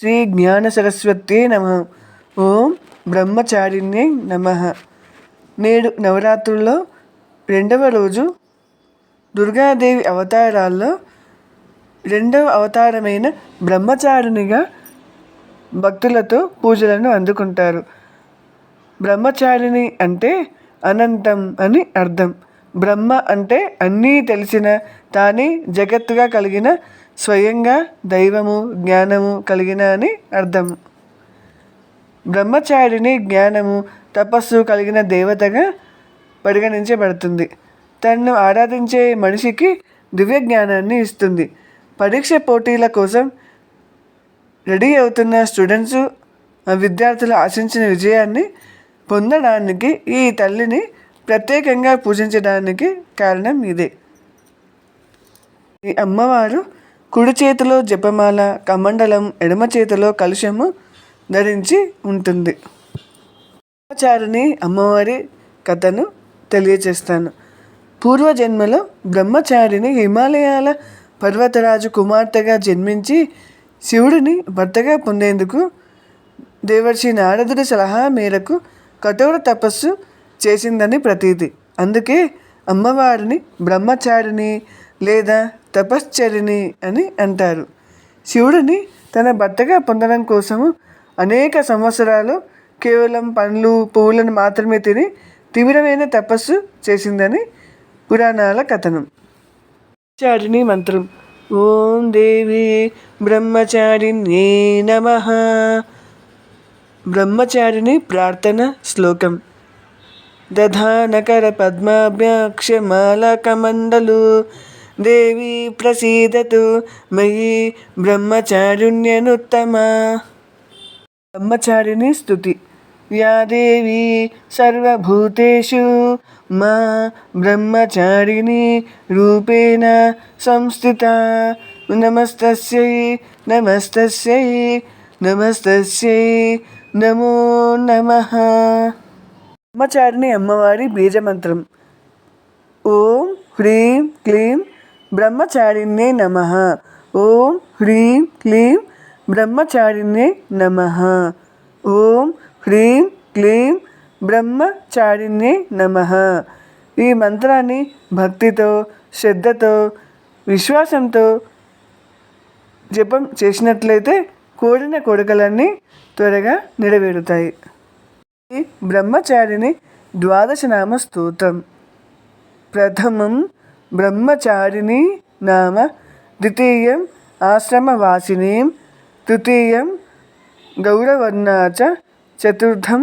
శ్రీ జ్ఞాన సరస్వతి నమ. ఓం బ్రహ్మచారిణి నమ. నేడు నవరాత్రుల్లో రెండవ రోజు దుర్గాదేవి అవతారాల్లో రెండవ అవతారమైన బ్రహ్మచారిణిగా భక్తులతో పూజలను అందుకుంటారు. బ్రహ్మచారిణి అంటే అనంతం అని అర్థం. బ్రహ్మ అంటే అన్నీ తెలిసిన తానే జగత్తుగా కలిగిన స్వయంగా దైవము జ్ఞానము కలిగిన అని అర్థం. బ్రహ్మచారిని జ్ఞానము తపస్సు కలిగిన దేవతగా పరిగణించబడుతుంది. తనను ఆరాధించే మనిషికి దివ్య జ్ఞానాన్ని ఇస్తుంది. పరీక్ష పోటీల కోసం రెడీ అవుతున్న స్టూడెంట్స్ విద్యార్థులు ఆశించిన విజయాన్ని పొందడానికి ఈ తల్లిని ప్రత్యేకంగా పూజించడానికి కారణం ఇదే. ఈ అమ్మవారు కుడి చేతిలో జపమాల కమండలం ఎడమ చేతిలో కలుషము ధరించి ఉంటుంది. బ్రహ్మచారిని అమ్మవారి కథను తెలియచేస్తాను. పూర్వజన్మలో బ్రహ్మచారిని హిమాలయాల పర్వతరాజు కుమార్తెగా జన్మించి శివుడిని భర్తగా పొందేందుకు దేవర్షి నారదుడి సలహా మేరకు కఠోర తపస్సు చేసిందని ప్రతీతి. అందుకే అమ్మవారిని బ్రహ్మచారిని లేదా తపశ్చరిణి అని అంటారు. శివుడిని తన భర్తగా పొందడం కోసము అనేక సంవత్సరాలు కేవలం పండ్లు పువ్వులను మాత్రమే తిని తీవ్రమైన తపస్సు చేసిందని పురాణాల కథనం. చారిణి మంత్రం. ఓం దేవి బ్రహ్మచారిణి నమ. బ్రహ్మచారిణి ప్రార్థన శ్లోకం. దధానకర పద్మాభ్యాక్ష పద్మాభ్యాక్షమాలకమండలు దేవి ప్రసీదతు మయి బ్రహ్మచారుణ్యనుత్తమ. బ్రహ్మచారిణి స్థుతి యా దేవి సర్వభూతేషు మా బ్రహ్మచారిణి రూపేణ సంస్థిత. నమస్తస్యై నమస్తస్యై నమస్తస్యై నమో నమ. బ్రహ్మచారిణి అమ్మవారి బీజమంత్రం. ఓం హ్రీం క్లీం బ్రహ్మచారిణ్యే నమ. ఓం హ్రీం క్లీం బ్రహ్మచారిణ్యే నమ. ఓం హ్రీం క్లీం బ్రహ్మచారిణ్యే నమ. ఈ మంత్రాన్ని భక్తితో శ్రద్ధతో విశ్వాసంతో జపం చేసినట్లయితే కోరిన కోరికలన్నీ త్వరగా నెరవేరుతాయి. ఈ బ్రహ్మచారిని ద్వాదశనామ స్తోత్రం. ప్రథమం బ్రహ్మచారిణి నామ ద్వితీయం ఆశ్రమవాసినీం తృతీయం గౌరవర్ణా చతుర్థం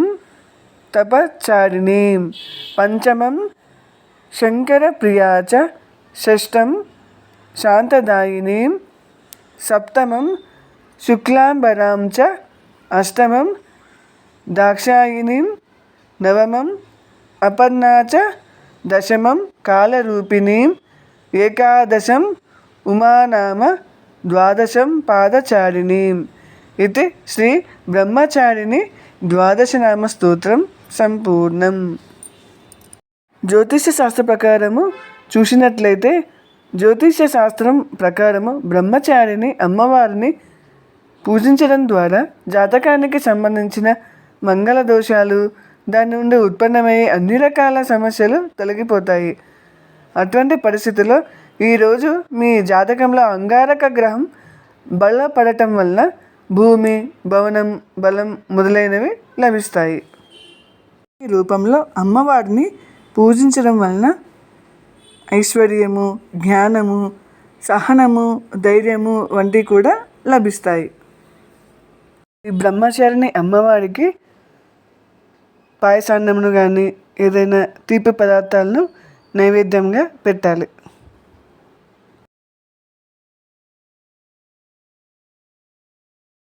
తపచారిణీం పంచమం శంకరప్రియా షష్టం శాంతదాయినీం సప్తమం శుక్లాంబరాం చ అష్టమం దాక్షాయినీం నవమం అపర్ణా చ దశమం కాలరూపిణీం ఏకాదశం ఉమానామ ద్వాదశం పాదచారిణి ఇది శ్రీ బ్రహ్మచారిణి ద్వాదశనామ స్తోత్రం సంపూర్ణం జ్యోతిష శాస్త్ర ప్రకారము చూసినట్లయితే జ్యోతిష శాస్త్రం ప్రకారము బ్రహ్మచారిని అమ్మవారిని పూజించడం ద్వారా జాతకానికి సంబంధించిన మంగళ దోషాలు దాని నుండి ఉత్పన్నమయ్యే అన్ని రకాల సమస్యలు తొలగిపోతాయి. అటువంటి పరిస్థితుల్లో ఈరోజు మీ జాతకంలో అంగారక గ్రహం బలపడటం వల్ల భూమి భవనం బలం మొదలైనవి లభిస్తాయి. ఈ రూపంలో అమ్మవారిని పూజించడం వలన ఐశ్వర్యము జ్ఞానము సహనము ధైర్యము వంటివి కూడా లభిస్తాయి. ఈ బ్రహ్మచారిని అమ్మవారికి పాయసాన్నమును కానీ ఏదైనా తీపి పదార్థాలను నైవేద్యంగా పెట్టాలి.